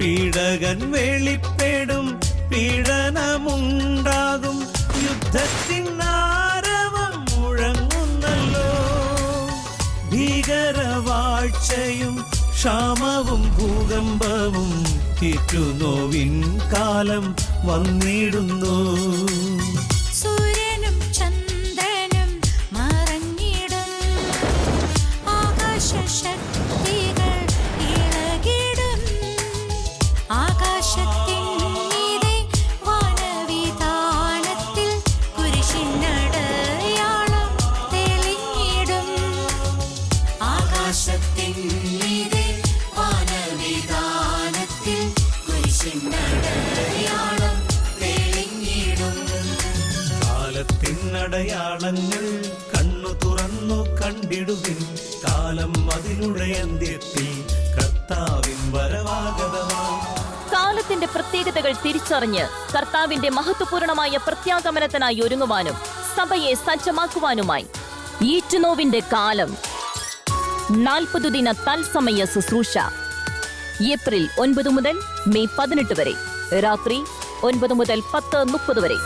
പീഡകൻ വെളിപ്പെടും പീഡനമുണ്ടാകും. യുദ്ധത്തിനാരവം മുഴങ്ങുന്നല്ലോ. ഭീകരവാഴ്ചയും ക്ഷാമവും ഭൂകമ്പവും തിറ്റുനോവിൻ കാലം വന്നിടുന്നു. ആകാശത്തിൻ മീതെ വാനവിതാനത്തിൽ കുരിശിനടയാളം തെളിഞ്ഞിടും. കാലത്തിനടയാളങ്ങൾ കണ്ണു തുറന്നു കണ്ടിടുവിൻ. കാലം അതിലൂടെ അന്ത്യത്തിൽ കർത്താവിൻ വരവാഗതമാണ് കാലത്തിന്റെ പ്രത്യേകതകൾ തിരിച്ചറിഞ്ഞ് കർത്താവിന്റെ മഹത്വപൂർണമായ പ്രത്യാഗമനത്തിനായി ഒരുങ്ങുവാനും സഭയെ സജ്ജമാക്കുവാനുമായി. ഈറ്റുനോവിന്റെ കാലം. നാൽപ്പതു ദിന തത്സമയ ശുശ്രൂഷ ഏപ്രിൽ ഒൻപത് മുതൽ മെയ് പതിനെട്ട് വരെ രാത്രി ഒൻപത് മുതൽ പത്ത് മുപ്പത് വരെ